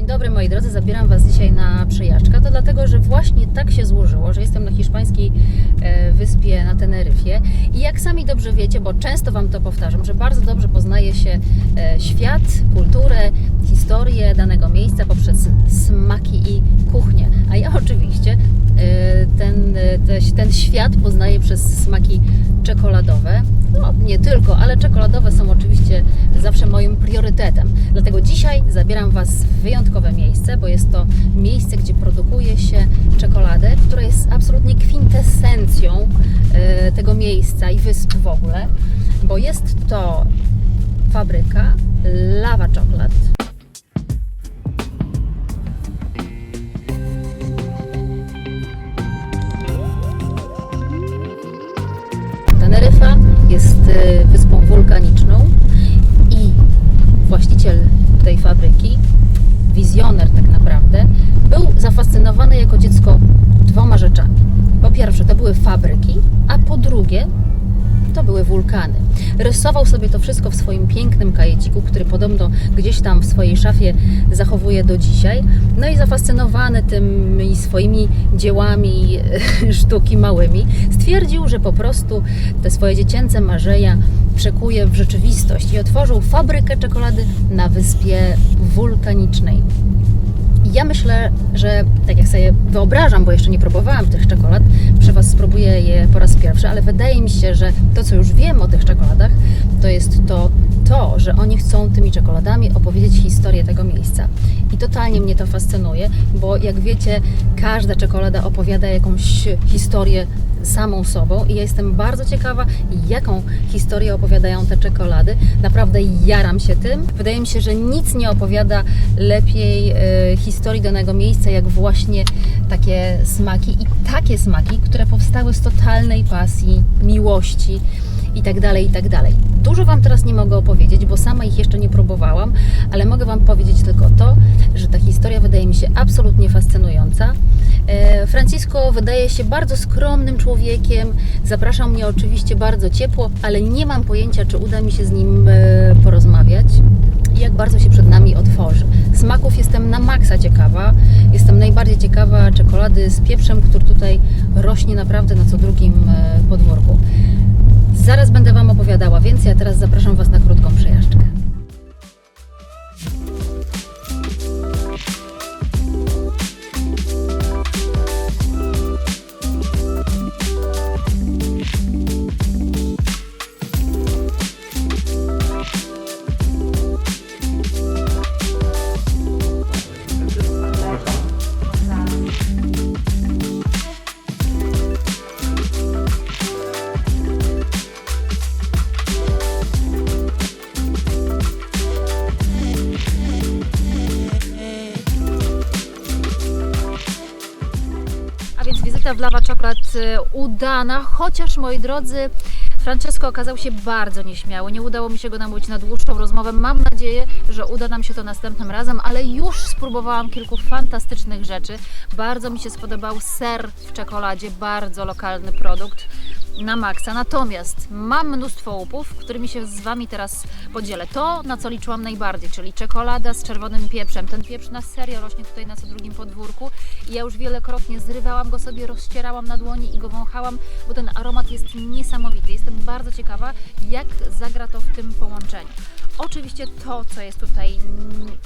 Dzień dobry moi drodzy, zabieram Was dzisiaj na przejażdżkę. To dlatego, że właśnie tak się złożyło, że jestem na hiszpańskiej e, wyspie na Teneryfie i jak sami dobrze wiecie, bo często Wam to powtarzam, że bardzo dobrze poznaje się e, świat, kulturę, historię danego miejsca poprzez smaki i kuchnię. A ja oczywiście e, ten, te- ten świat poznaję przez smaki czekoladowe. No nie tylko, ale czekoladowe są oczywiście zawsze moim priorytetem. Dlatego dzisiaj zabieram Was w wyjątkowe miejsce, bo jest to miejsce, gdzie produkuje się czekoladę, która jest absolutnie kwintesencją e, tego miejsca i wysp w ogóle, bo jest to fabryka Lava Chocolate. Teneryfa jest e, wyspą wulkaniczną właściciel tej fabryki, wizjoner tak naprawdę, był zafascynowany jako dziecko dwoma rzeczami. Po pierwsze, to były fabryki, a po drugie, to były wulkany. Rysował sobie to wszystko w swoim pięknym kajeciku, który podobno gdzieś tam w swojej szafie zachowuje do dzisiaj. No i zafascynowany tymi swoimi dziełami sztuki małymi, stwierdził, że po prostu te swoje dziecięce marzenia przekuje w rzeczywistość i otworzył fabrykę czekolady na wyspie wulkanicznej. Ja myślę, że tak jak sobie wyobrażam, bo jeszcze nie próbowałam tych czekolad, przy Was spróbuję je po raz pierwszy, ale wydaje mi się, że to, co już wiem o tych czekoladach, to jest to, to, że oni chcą tymi czekoladami opowiedzieć historię tego miejsca. I totalnie mnie to fascynuje, bo jak wiecie, każda czekolada opowiada jakąś historię samą sobą i ja jestem bardzo ciekawa, jaką historię opowiadają te czekolady. Naprawdę jaram się tym. Wydaje mi się, że nic nie opowiada lepiej e, historii danego miejsca, jak właśnie takie smaki i takie smaki, które powstały z totalnej pasji, miłości i tak Dużo Wam teraz nie mogę opowiedzieć, bo sama ich jeszcze nie próbowałam, ale mogę Wam powiedzieć tylko to, że ta historia wydaje mi się absolutnie fascynująca. E, Francisco wydaje się bardzo skromnym człowiekiem, zapraszał mnie oczywiście bardzo ciepło, ale nie mam pojęcia, czy uda mi się z nim e, porozmawiać i jak bardzo się przed nami otworzy. Smaków jestem na maksa ciekawa. Jestem najbardziej ciekawa czekolady z pieprzem, który tutaj rośnie naprawdę na co drugim e, podwórku. Zaraz będę Wam opowiadała więcej, a teraz zapraszam Was na krótką przejażdżkę. Wizyta w Lava Chocolate e, udana, chociaż moi drodzy, Francesco okazał się bardzo nieśmiały. Nie udało mi się go namówić na dłuższą rozmowę. Mam nadzieję, że uda nam się to następnym razem, ale już spróbowałam kilku fantastycznych rzeczy. Bardzo mi się spodobał ser w czekoladzie, bardzo lokalny produkt na maksa. Natomiast mam mnóstwo łupów, którymi się z Wami teraz podzielę. To, na co liczyłam najbardziej, czyli czekolada z czerwonym pieprzem. Ten pieprz na serio rośnie tutaj na co drugim podwórku i ja już wielokrotnie zrywałam go sobie, rozcierałam na dłoni i go wąchałam, bo ten aromat jest niesamowity. Jestem bardzo ciekawa, jak zagra to w tym połączeniu. Oczywiście to, co jest tutaj mm,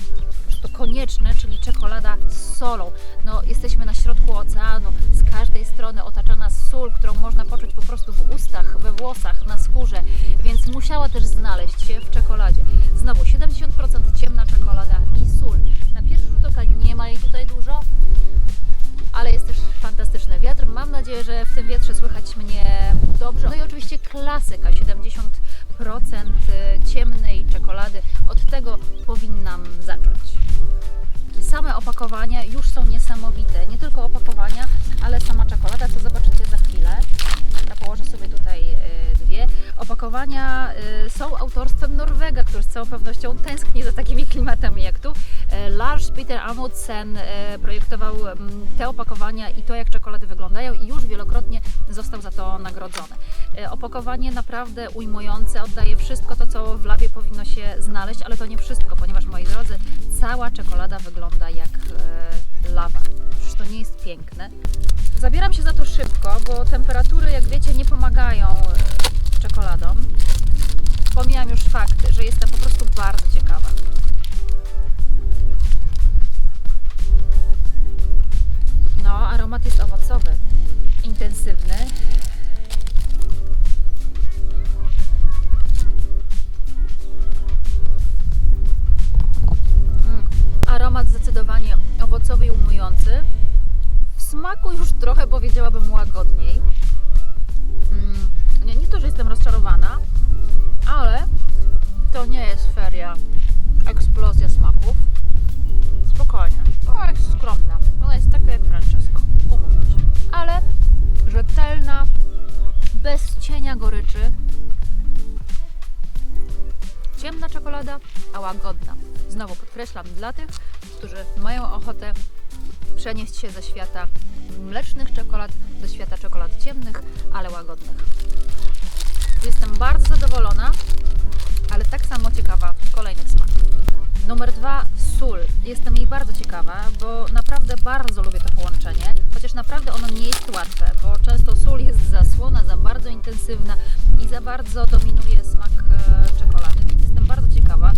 to konieczne, czyli czekolada z solą. No, jesteśmy na środku oceanu, z każdej strony otaczana sól, którą można poczuć po prostu w ustach, we włosach, na skórze, więc musiała też znaleźć się w czekoladzie. Znowu 70% ciemna czekolada i sól. Na pierwszy rzut oka nie ma jej tutaj dużo, ale jest też fantastyczny wiatr. Mam nadzieję, że w tym wietrze słychać mnie dobrze. No i oczywiście klasyka 70% ciemnej czekolady. Od tego powinnam zacząć. Same opakowania już są niesamowite. Całą pewnością tęskni za takimi klimatami jak tu. E, Lars Peter Amundsen e, projektował mm, te opakowania i to, jak czekolady wyglądają i już wielokrotnie został za to nagrodzony. E, Opakowanie naprawdę ujmujące, oddaje wszystko to, co w labie powinno się znaleźć, ale to nie wszystko, ponieważ moi drodzy, cała czekolada wygląda jak lawa. Przecież to nie jest piękne. Zabieram się za to szybko, bo temperatury, jak wiecie, nie pomagają czekoladom. Pomijam już fakt, że jestem po prostu bardzo ciekawa. No, aromat jest owocowy, intensywny. Mm, Aromat zdecydowanie owocowy i umujący. W smaku już trochę powiedziałabym łagodniej. A łagodna. Znowu podkreślam dla tych, którzy mają ochotę przenieść się ze świata mlecznych czekolad do świata czekolad ciemnych, ale łagodnych. Jestem bardzo zadowolona, ale tak samo ciekawa kolejnych smaków. Numer dwa, sól. Jestem jej bardzo ciekawa, bo naprawdę bardzo lubię to połączenie, chociaż naprawdę ono nie jest łatwe, bo często sól jest za słona, za bardzo intensywna i za bardzo dominuje smak e, czekolady, więc jestem bardzo ciekawa,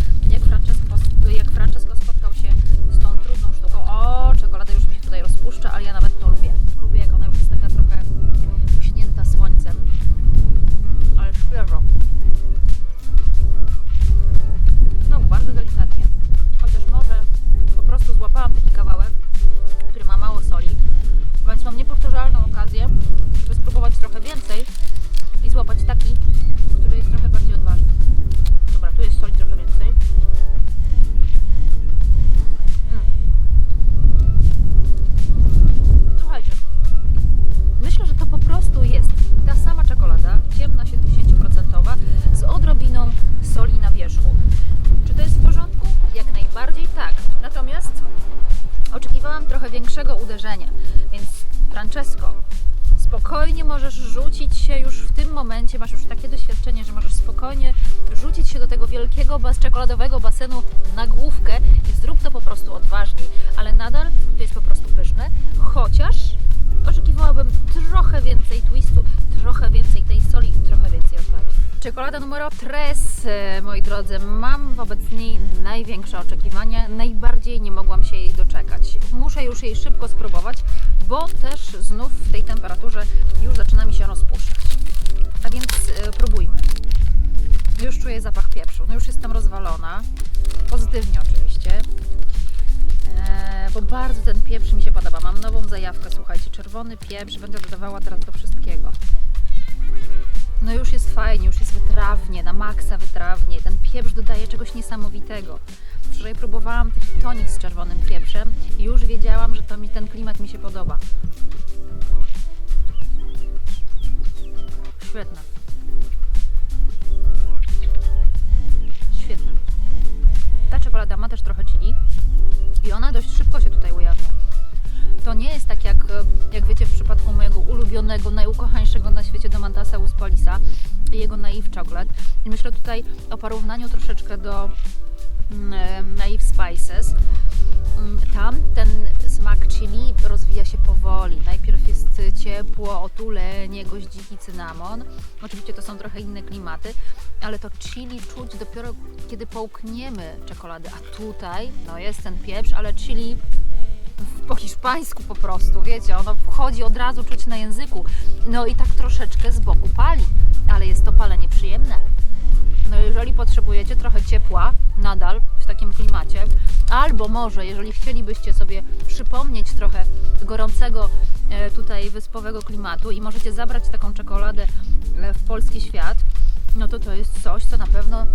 oczekiwałam trochę większego uderzenia, więc Francesco, spokojnie możesz rzucić się już w tym momencie, masz już takie doświadczenie, że możesz spokojnie rzucić się do tego wielkiego bas czekoladowego basenu na główkę i zrób to po prostu odważniej, ale nadal to jest po prostu pyszne, chociaż oczekiwałabym trochę więcej twistu, trochę więcej tej soli i trochę więcej odwagi. Czekolada numer 3, e, moi drodzy, mam wobec niej największe oczekiwania, najbardziej nie mogłam się jej doczekać. Muszę już jej szybko spróbować, bo też znów w tej temperaturze już zaczyna mi się rozpuszczać. A więc e, próbujmy. Już czuję zapach pieprzu, no już jestem rozwalona, pozytywnie oczywiście. Eee, bo bardzo ten pieprz mi się podoba. Mam nową zajawkę, słuchajcie, czerwony pieprz, będę dodawała teraz do wszystkiego. No już jest fajnie, już jest wytrawnie, na maksa wytrawnie. Ten pieprz dodaje czegoś niesamowitego. Wczoraj próbowałam taki tonik z czerwonym pieprzem i już wiedziałam, że to mi ten klimat mi się podoba. Świetne. Świetne. Ta czekolada ma też trochę chili i ona dość szybko się tutaj ujawnia. To nie jest tak jak, jak wiecie w przypadku mojego ulubionego, najukochańszego na świecie Domantasa Uspolisa i jego Naive Chocolate. I myślę tutaj o porównaniu troszeczkę do Naive Spices. Mm, Tam ten smak chili rozwija się powoli. Najpierw jest ciepło, otulenie, goździki, cynamon. Oczywiście to są trochę inne klimaty, ale to chili czuć dopiero kiedy połkniemy czekoladę. A tutaj, no jest ten pieprz, ale chili po hiszpańsku po prostu, wiecie, ono wchodzi od razu czuć na języku. No i tak troszeczkę z boku pali, ale jest to palenie przyjemne. No jeżeli potrzebujecie trochę ciepła nadal w takim klimacie, albo może jeżeli chcielibyście sobie przypomnieć trochę gorącego e, tutaj wyspowego klimatu i możecie zabrać taką czekoladę e, w polski świat, no to to jest coś, co na pewno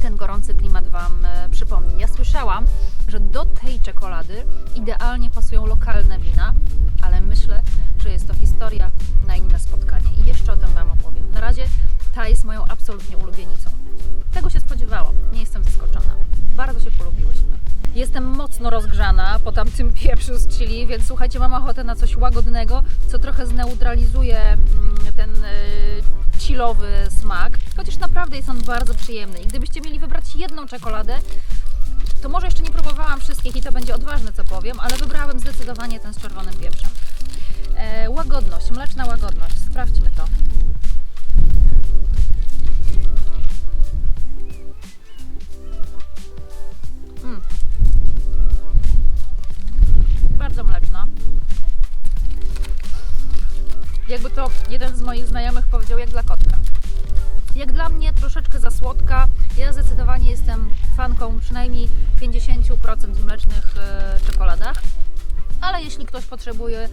ten gorący klimat Wam e, przypomni. Ja słyszałam, że do tej czekolady idealnie pasują lokalne wina, ale myślę, że jest to historia na inne spotkanie i jeszcze o tym Wam opowiem. Na razie ta jest moją absolutnie ulubienicą. Tego się spodziewałam, nie jestem zaskoczona. Bardzo się polubiłyśmy. Jestem mocno rozgrzana po tamtym pieprzu z chili, więc słuchajcie, mam ochotę na coś łagodnego, co trochę zneutralizuje mm, ten y, chillowy smak. Chociaż naprawdę jest on bardzo przyjemny. I gdybyście mieli wybrać jedną czekoladę, to może jeszcze nie próbowałam wszystkich i to będzie odważne, co powiem, ale wybrałabym zdecydowanie ten z czerwonym pieprzem. E, łagodność, mleczna łagodność. Sprawdźmy to. Jakby to jeden z moich znajomych powiedział, jak dla kotka. Jak dla mnie troszeczkę za słodka. Ja zdecydowanie jestem fanką przynajmniej 50% w mlecznych e, czekoladach. Ale jeśli ktoś potrzebuje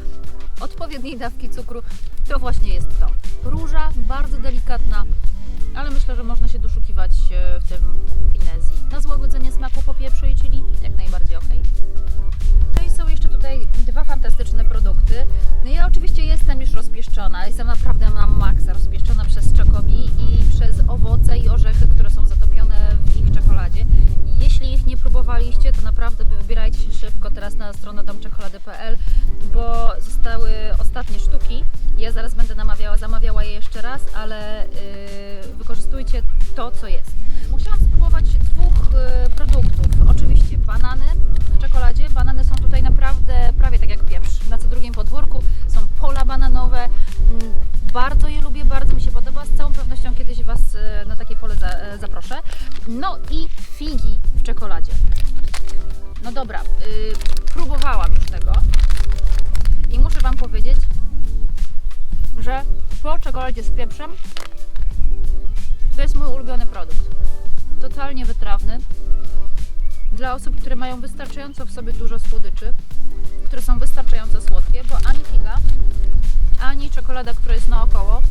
odpowiedniej dawki cukru, to właśnie jest to. Róża bardzo delikatna, ale myślę, że można się doszukiwać e, w tym finezji. Na złagodzenie smaku po pieprzu i chili jak najbardziej ok. No i są jeszcze tutaj dwa fantastyczne produkty. No ja oczywiście jestem już rozpieszczona, jestem naprawdę na maksa rozpieszczona przez czekomi na stronę domczekolady.pl, bo zostały ostatnie sztuki. Ja zaraz będę namawiała, zamawiała je jeszcze raz, ale yy, wykorzystujcie to, co jest. Musiałam spróbować dwóch yy, produktów. Oczywiście banany w czekoladzie. Banany są tutaj naprawdę prawie tak jak pieprz. Na co drugim podwórku są pola bananowe. Mm, Bardzo je lubię, bardzo mi się podoba. Z całą pewnością kiedyś Was e, na takie pole e, zaproszę. No i figi w czekoladzie. No dobra, yy, próbowałam już tego i muszę Wam powiedzieć, że po czekoladzie z pieprzem to jest mój ulubiony produkt. Totalnie wytrawny. Dla osób, które mają wystarczająco w sobie dużo słodyczy, które są wystarczająco słodkie, bo ani figa, ani czekolada, która jest naokoło.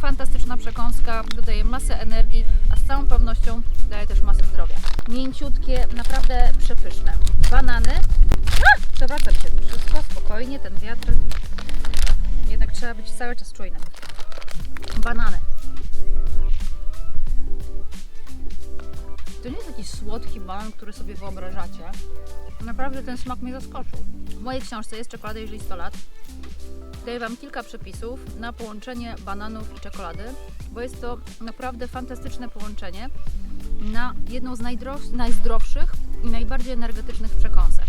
Fantastyczna przekąska, dodaje masę energii, a z całą pewnością daje też masę zdrowia. Mięciutkie, naprawdę przepyszne. Banany. A! Przewracam się. Wszystko spokojnie, ten wiatr. Jednak trzeba być cały czas czujnym. Banany. To nie jest jakiś słodki banan, który sobie wyobrażacie. Naprawdę ten smak mnie zaskoczył. W mojej książce jest czekolada, jeżeli 100 lat. Daję Wam kilka przepisów na połączenie bananów i czekolady, bo jest to naprawdę fantastyczne połączenie na jedną z najzdrowszych i najbardziej energetycznych przekąsek.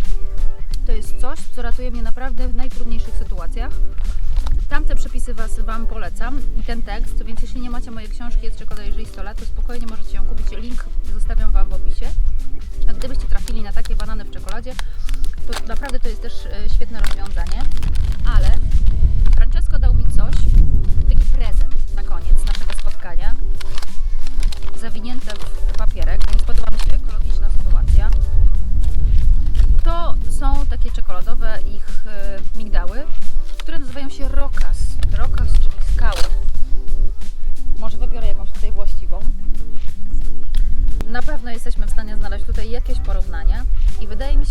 To jest coś, co ratuje mnie naprawdę w najtrudniejszych sytuacjach. Tamte przepisy was, Wam polecam i ten tekst, więc jeśli nie macie mojej książki Jest czekolada, jeżeli 100 lat, to spokojnie możecie ją kupić. Link czekoladzie, to naprawdę to jest też e, świetne rozwiązanie.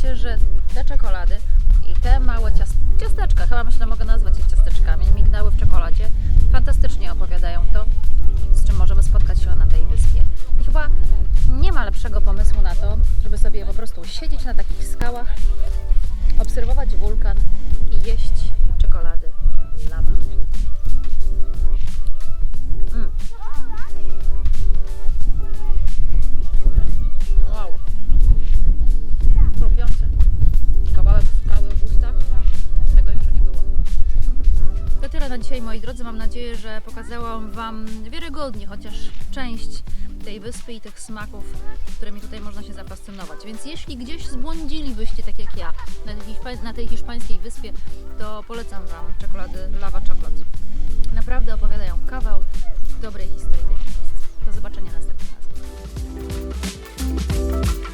Się, że te czekolady i te małe ciast ciasteczka, chyba myślę mogę nazwać je ciasteczkami, migdały w czekoladzie, fantastycznie opowiadają to, z czym możemy spotkać się na tej wyspie. I chyba nie ma lepszego pomysłu na to, żeby sobie po prostu siedzieć na takich skałach, obserwować wulkan i jeść moi drodzy, mam nadzieję, że pokazałam Wam wiarygodnie chociaż część tej wyspy i tych smaków, którymi tutaj można się zapascynować. Więc jeśli gdzieś zbłądzilibyście, tak jak ja, na tej hiszpańskiej wyspie, to polecam Wam czekolady Lava Chocolate. Naprawdę opowiadają kawał dobrej historii tych miejsc. Do zobaczenia następnym razem.